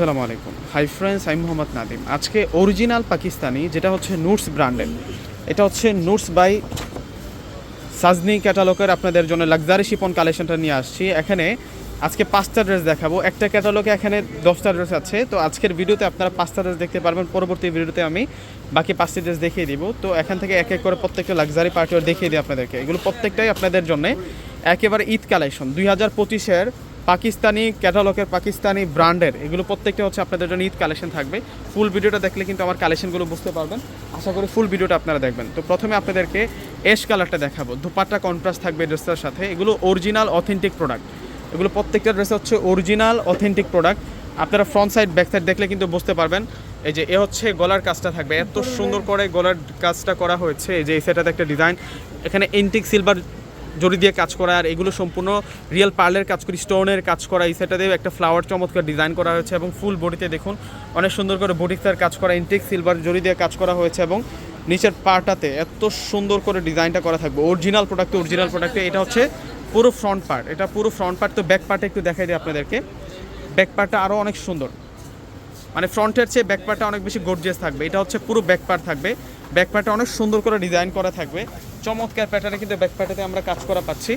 আসসালামু আলাইকুম। Hi friends আমি মোহাম্মদ নাদিম আজকে অরিজিনাল পাকিস্তানি, যেটা হচ্ছে নুটস ব্র্যান্ডের এটা হচ্ছে নুটস বাই সাজনি ক্যাটালগের আপনাদের জন্য লাক্সারি শিপন কালেকশনটা নিয়ে আসছি। এখানে আজকে পাঁচটা ড্রেস দেখাবো। একটা ক্যাটালগে এখানে দশটা ড্রেস আছে। তো আজকের ভিডিওতে আপনারা পাঁচটা ড্রেস দেখতে পারবেন। পরবর্তী ভিডিওতে আমি বাকি পাঁচটি ড্রেস দেখিয়ে দিব। তো এখান থেকে এক এক করে প্রত্যেকটা লাক্সারি পার্টিও দেখিয়ে দিই আপনাদেরকে। এগুলো প্রত্যেকটাই আপনাদের জন্য একেবারে ঈদ কালেকশন দুই হাজার পঁচিশের পাকিস্তানি ক্যাটালগের পাকিস্তানি ব্র্যান্ডের, এগুলো প্রত্যেকটা হচ্ছে আপনাদের জন্য ঈদ কালেকশন থাকবে। ফুল ভিডিওটা দেখলে কিন্তু আমার কালেকশনগুলো বুঝতে পারবেন। আশা করি ফুল ভিডিওটা আপনারা দেখবেন। তো প্রথমে আপনাদেরকে এশ কালারটা দেখাবো। দুপাট্টা কন্ট্রাস্ট থাকবে ড্রেসটার সাথে। এগুলো অরিজিনাল অথেন্টিক প্রোডাক্ট এগুলো প্রত্যেকটা ড্রেস হচ্ছে অরিজিনাল অথেন্টিক প্রোডাক্ট আপনারা ফ্রন্ট সাইড ব্যাক সাইড দেখলে কিন্তু বুঝতে পারবেন। এই যে এ হচ্ছে গলার কাজটা থাকবে। এত সুন্দর করে গলার কাজটা করা হয়েছে। এই যে এই সেটাতে একটা ডিজাইন এখানে এন্টিক সিলভার জড়ি দিয়ে কাজ করা, আর এগুলো সম্পূর্ণ রিয়েল পার্লের কাজ করি স্টোনের কাজ করা, এই সেটাতেও একটা ফ্লাওয়ার চমৎকার ডিজাইন করা হয়েছে এবং ফুল বডিতে দেখুন, অনেক সুন্দর করে বডিক্সার কাজ করা ইন্টেক সিলভার জড়ি দিয়ে কাজ করা হয়েছে এবং নিচের পার্টটাতে এত সুন্দর করে ডিজাইনটা করা থাকবে। অরিজিনাল প্রোডাক্টে অরিজিনাল প্রোডাক্টে এটা হচ্ছে পুরো ফ্রন্ট পার্ট এটা পুরো ফ্রন্ট পার্ট তো ব্যাক পার্টে একটু দেখাই দিই আপনাদেরকে। ব্যাক পার্টটা আরও অনেক সুন্দর। মানে ফ্রন্টের চেয়ে ব্যাক পার্টটা অনেক বেশি গর্জিয়াস থাকবে, এটা হচ্ছে পুরো ব্যাক পার্ট থাকবে। ব্যাক পার্টটা অনেক সুন্দর করে ডিজাইন করা থাকবে। চমৎকার প্যাটার্নে কিন্তু ব্যাক পার্টেতে আমরা কাজ করা পাচ্ছি।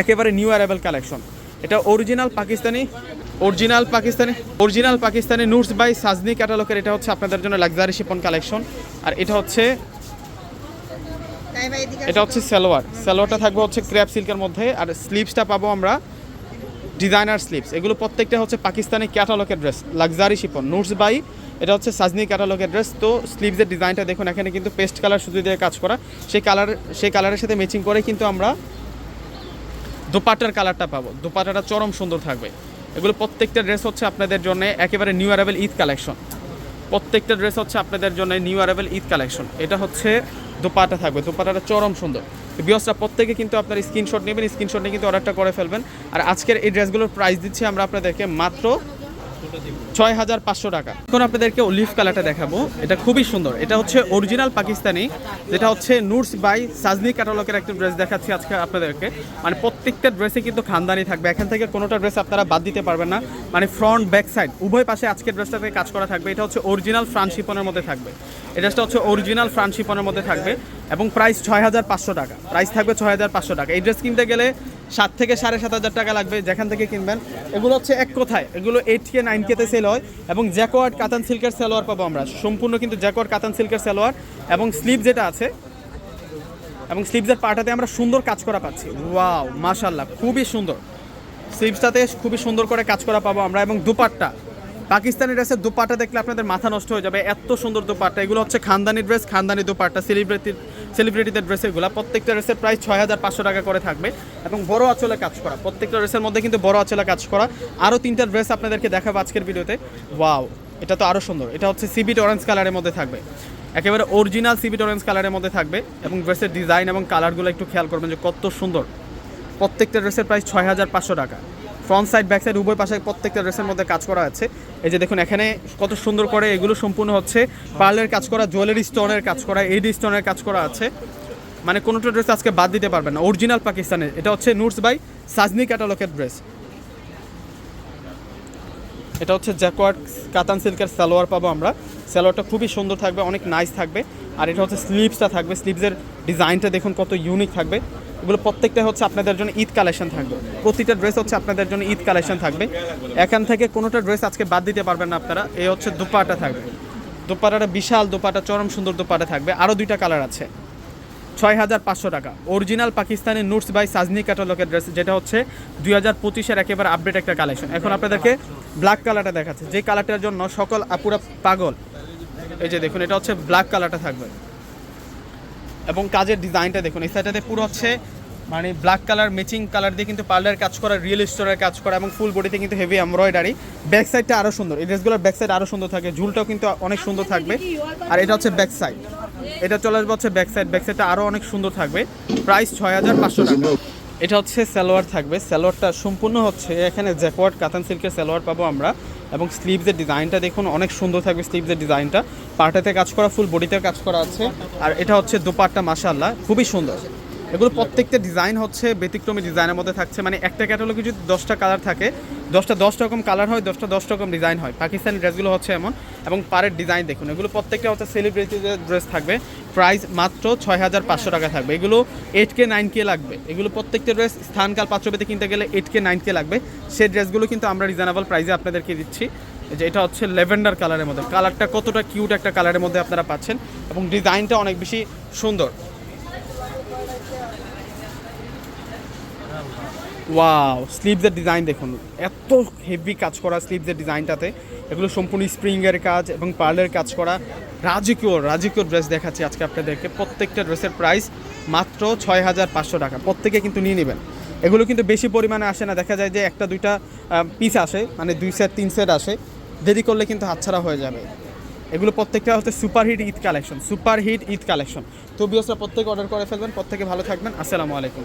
একেবারে নিউ অ্যারাইভেল কালেকশন এটা original Pakistani original Pakistani original Pakistani নুটস by Sajni ক্যাটালগের এটা হচ্ছে আপনাদের জন্য লাক্সারি শিপন কালেকশন আর এটা হচ্ছে এটা হচ্ছে সালোয়ার। সালোয়ারটা থাকবে হচ্ছে ক্র্যাপ সিল্কের মধ্যে। আর স্লিভসটা পাবো আমরা ডিজাইনার স্লিভস এগুলো প্রত্যেকটা হচ্ছে পাকিস্তানি ক্যাটালগের ড্রেস লাক্সারি শিপন নুটস বাই এটা হচ্ছে সাজনি ক্যাটালগের ড্রেস তো স্লিভসের ডিজাইনটা দেখুন, এখানে কিন্তু পেস্ট কালার সুতো দিয়ে কাজ করা। সেই কালার সেই কালারের সাথে ম্যাচিং করে কিন্তু আমরা দোপাট্টার কালারটা পাবো। দোপাট্টাটা চরম সুন্দর থাকবে। এগুলো প্রত্যেকটা ড্রেস হচ্ছে আপনাদের জন্য একেবারে নিউ অ্যারাইভেল ঈদ কালেকশন প্রত্যেকটা ড্রেস হচ্ছে আপনাদের জন্য নিউ অ্যারাইভেল ঈদ কালেকশন এটা হচ্ছে দোপাটা থাকবে। দোপাটাটা চরম সুন্দর। বিয়সটা প্রত্যেকে কিন্তু আপনার স্ক্রিনশট নেবেন স্ক্রিনশট নিয়ে কিন্তু অর্ডারটা করে ফেলবেন। আর আজকের এই ড্রেসগুলোর প্রাইস দিচ্ছি আমরা আপনাদেরকে মাত্র ছয় হাজার পাঁচশো টাকা। এখন আপনাদেরকে অলিভ কালারটা দেখাবো। এটা খুবই সুন্দর। এটা হচ্ছে অরিজিনাল পাকিস্তানি। যেটা হচ্ছে নুটস বাই সাজনি ক্যাটালগের একটা ড্রেস দেখাচ্ছি আজকে আপনাদেরকে। মানে প্রত্যেকটা ড্রেসে কিন্তু খানদানি থাকবে। এখান থেকে কোনোটা ড্রেস আপনারা বাদ দিতে পারবেন না। মানে ফ্রন্ট ব্যাক সাইড উভয় পাশে আজকের ড্রেসটাতে কাজ করা থাকবে। এটা হচ্ছে অরিজিনাল ফ্রান্স শিপনের মধ্যে থাকবে। ড্রেসটা হচ্ছে অরিজিনাল ফ্রান্স শিপনের মধ্যে থাকবে। এবং প্রাইস ছয় হাজার পাঁচশো টাকা। প্রাইস থাকবে ছয় হাজার পাঁচশো টাকা। এই ড্রেস কিনতে গেলে সাত থেকে সাড়ে সাত হাজার টাকা লাগবে যেখান থেকে কিনবেন। এগুলো হচ্ছে এক কথায়। এগুলো এইট কে নাইন কেতে সেল হয় এবং জ্যাকোয়ার্ড কাতান সিল্কের সালোয়ার পাবো আমরা। সম্পূর্ণ কিন্তু জ্যাকোয়ার্ড কাতান সিল্কের সালোয়ার এবং স্লিভ যেটা আছে, এবং স্লিভসের পাটাতে আমরা সুন্দর কাজ করা পাচ্ছি। ওয়াও মাশাল্লাহ খুবই সুন্দর। স্লিভসটাতে খুবই সুন্দর করে কাজ করা পাবো আমরা এবং দুপাট্টা। পাকিস্তানি ড্রেসের দুপাট্টা দেখলে আপনাদের মাথা নষ্ট হয়ে যাবে। এত সুন্দর দুপাট্টা। এগুলো হচ্ছে খানদানি ড্রেস, খানদানি দুপাট্টা। সেলিব্রিটি সেলিব্রিটিদের ড্রেসেরগুলো প্রত্যেকটা ড্রেসের প্রাইস ছয় হাজার পাঁচশো টাকা করে থাকবে এবং বড় আঁচলে কাজ করা। প্রত্যেকটা ড্রেসের মধ্যে কিন্তু বড় আঁচলে কাজ করা। আরও তিনটা ড্রেস আপনাদেরকে দেখাবো আজকের ভিডিওতে। ওয়াও এটা তো আরও সুন্দর। এটা হচ্ছে সিবিট অরেঞ্জ কালারের মধ্যে থাকবে। একেবারে অরিজিনাল সিবিট অরেঞ্জ কালারের মধ্যে থাকবে এবং ড্রেসের ডিজাইন এবং কালারগুলো একটু খেয়াল করবেন যে কত সুন্দর। প্রত্যেকটা ড্রেসের প্রাইস ছয় হাজার পাঁচশো টাকা। ফ্রন্ট সাইড ব্যাক সাইড উভয় পাশে প্রত্যেকটা ড্রেসের মধ্যে কাজ করা আছে। এই যে দেখুন, এখানে কত সুন্দর করে এগুলো সম্পূর্ণ হচ্ছে পার্লের কাজ করা জুয়েলারি স্টোনের কাজ করা এডি স্টোনের কাজ করা আছে। মানে কোনোটা ড্রেস আজকে বাদ দিতে পারবেন না অরিজিনাল পাকিস্তানের। এটা হচ্ছে নুটস বাই সাজনি ক্যাটালগের ড্রেস এটা হচ্ছে জ্যাকোয়ার্ড কাতান সিল্কের সালোয়ার পাবো আমরা। সালোয়ারটা খুবই সুন্দর থাকবে, অনেক নাইস থাকবে। আর এটা হচ্ছে স্লিপসটা থাকবে। স্লিভসের ডিজাইনটা দেখুন কত ইউনিক থাকবে। এগুলো প্রত্যেকটা হচ্ছে আপনাদের জন্য ঈদ কালেকশন থাকবে। প্রতিটা ড্রেস হচ্ছে আপনাদের জন্য ঈদ কালেকশন থাকবে। এখান থেকে কোনোটা ড্রেস আজকে বাদ দিতে পারবেন না আপনারা। এই হচ্ছে দুপাটা থাকবে। দুপাটাটা বিশাল দুপাটা চরম সুন্দর দুপাটা থাকবে। আরও দুইটা কালার আছে। ছয় হাজার পাঁচশো টাকা। অরিজিনাল পাকিস্তানি নুটস বাই সাজনি ক্যাটালগের ড্রেস যেটা হচ্ছে দুই হাজার পঁচিশের একেবারে আপডেট একটা কালেকশন এখন আপনাদেরকে ব্ল্যাক কালারটা দেখাচ্ছে। যে কালারটার জন্য সকল আপুরা পাগল। এই যে দেখুন, এটা হচ্ছে ব্ল্যাক কালারটা থাকবে। এবং কাজের ডিজাইনটা দেখুন, এই সাইডটাতে পুরো হচ্ছে মানে ব্ল্যাক কালার ম্যাচিং কালার দিয়ে কিন্তু পার্লার কাজ করা রিয়েল স্টোরের কাজ করা এবং ফুল বডিতে কিন্তু হেভি এমব্রয়ডারি ব্যাক সাইডটা আরও সুন্দর, এই ড্রেসগুলোর ব্যাক সাইড আরও সুন্দর থাকে, ঝুলটাও কিন্তু অনেক সুন্দর থাকবে। আর এটা হচ্ছে ব্যাক সাইড এটা চলে আসবে হচ্ছে ব্যাক সাইড ব্যাক সাইডটা আরও অনেক সুন্দর থাকবে। প্রাইস ছয় হাজার পাঁচশো টাকা। এটা হচ্ছে সালোয়ার থাকবে। সালোয়ারটা সম্পূর্ণ হচ্ছে এখানে জ্যাকওয়ার্ড কাতান সিল্কের সালোয়ার পাবো আমরা এবং স্লিভসের ডিজাইনটা দেখুন, অনেক সুন্দর থাকবে স্লিভসের ডিজাইনটা। পার্টাতে কাজ করা, ফুল বডিতে কাজ করা আছে। আর এটা হচ্ছে দুপাট্টা মাসাল্লাহ খুবই সুন্দর। এগুলো প্রত্যেকটা ডিজাইন হচ্ছে ব্যতিক্রমী ডিজাইনের মধ্যে থাকছে। মানে একটা ক্যাটালগে যদি দশটা কালার থাকে দশটা দশ রকম কালার হয়, দশটা দশ রকম ডিজাইন হয়। পাকিস্তানি ড্রেসগুলো হচ্ছে এমন, এবং পারের ডিজাইন দেখুন, এগুলো প্রত্যেকটা হচ্ছে সেলিব্রিটিদের ড্রেস থাকবে। প্রাইস মাত্র ছয় হাজার পাঁচশো টাকা থাকবে। এগুলো এইট কে নাইন কে লাগবে। এগুলো প্রত্যেকটা ড্রেস স্থানকাল পাত্রপেতে কিনতে গেলে এইট কে নাইন কে লাগবে। সেই ড্রেসগুলো কিন্তু আমরা রিজনেবল প্রাইসে আপনাদেরকে দিচ্ছি। যে এটা হচ্ছে লেভেন্ডার কালারের মধ্যে। কালারটা কতটা কিউট একটা কালারের মধ্যে আপনারা পাচ্ছেন, এবং ডিজাইনটা অনেক বেশি সুন্দর। ওয়াও স্লিভসের ডিজাইন দেখুন। এত হেভি কাজ করা স্লিভসের ডিজাইনটাতে এগুলো সম্পূর্ণ স্প্রিংয়ের কাজ এবং পার্লের কাজ করা। রাজকীয় রাজকীয় ড্রেস দেখাচ্ছি আজকে আপনাদেরকে। প্রত্যেকটা ড্রেসের প্রাইস মাত্র ছয় হাজার পাঁচশো টাকা। প্রত্যেকে কিন্তু নিয়ে নেবেন। এগুলো কিন্তু বেশি পরিমাণে আসে না। দেখা যায় যে একটা, দুইটা পিস আসে মানে দুই সেট তিন সেট আসে। দেরি করলে কিন্তু হাতছাড়া হয়ে যাবে। এগুলো প্রত্যেকটা হচ্ছে super hit Eid collection super hit Eid collection তো বিয়সরা প্রত্যেকে অর্ডার করে ফেলবেন। প্রত্যেকে ভালো থাকবেন। আসসালামু আলাইকুম।